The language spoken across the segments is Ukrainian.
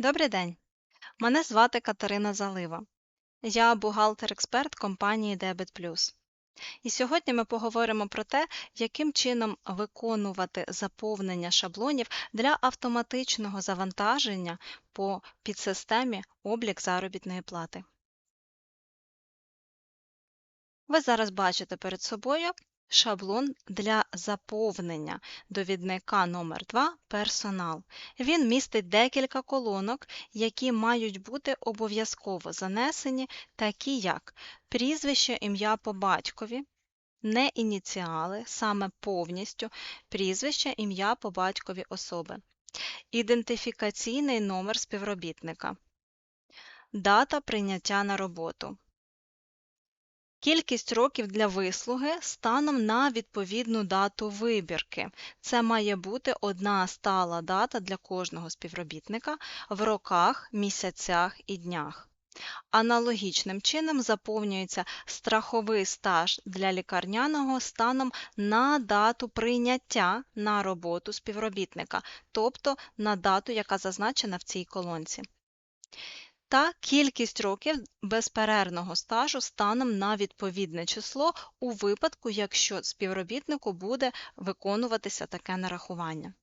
Добрий день. Мене звати Катерина Залива. Я бухгалтер-експерт компанії Debit. І сьогодні ми поговоримо про те, яким чином виконувати заповнення шаблонів для автоматичного завантаження по підсистемі облік заробітної плати. Ви зараз бачите перед собою шаблон для заповнення довідника номер 2 персонал. Він містить декілька колонок, які мають бути обов'язково занесені, такі як прізвище, ім'я по батькові, не ініціали, саме повністю прізвище, ім'я по батькові особи, ідентифікаційний номер співробітника, дата прийняття на роботу. Кількість років для вислуги станом на відповідну дату вибірки. Це має бути одна стала дата для кожного співробітника в роках, місяцях і днях. Аналогічним чином заповнюється страховий стаж для лікарняного станом на дату прийняття на роботу співробітника, тобто на дату, яка зазначена в цій колонці та кількість років безперервного стажу станом на відповідне число у випадку, якщо співробітнику буде виконуватися таке нарахування.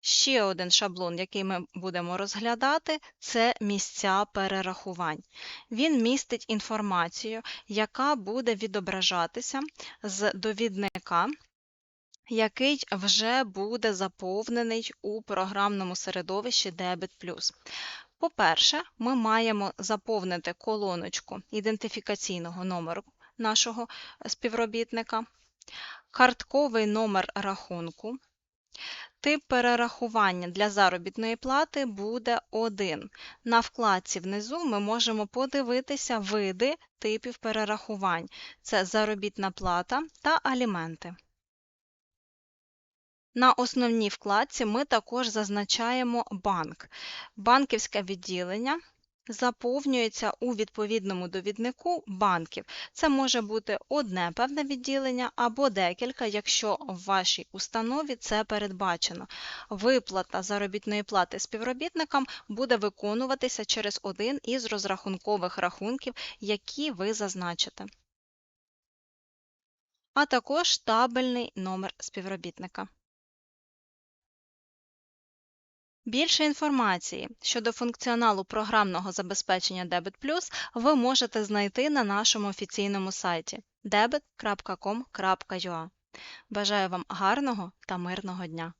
Ще один шаблон, який ми будемо розглядати, це місця перерахувань. Він містить інформацію, яка буде відображатися з довідника, який вже буде заповнений у програмному середовищі Debit+. По-перше, ми маємо заповнити колоночку ідентифікаційного номеру нашого співробітника, картковий номер рахунку. Тип перерахування для заробітної плати буде 1. На вкладці внизу ми можемо подивитися види типів перерахувань: це заробітна плата та аліменти. На основній вкладці ми також зазначаємо банк. Банківське відділення заповнюється у відповідному довіднику банків. Це може бути одне певне відділення або декілька, якщо в вашій установі це передбачено. Виплата заробітної плати співробітникам буде виконуватися через один із розрахункових рахунків, які ви зазначите. А також табельний номер співробітника. Більше інформації щодо функціоналу програмного забезпечення Debit ви можете знайти на нашому офіційному сайті debit.com.ua. Бажаю вам гарного та мирного дня!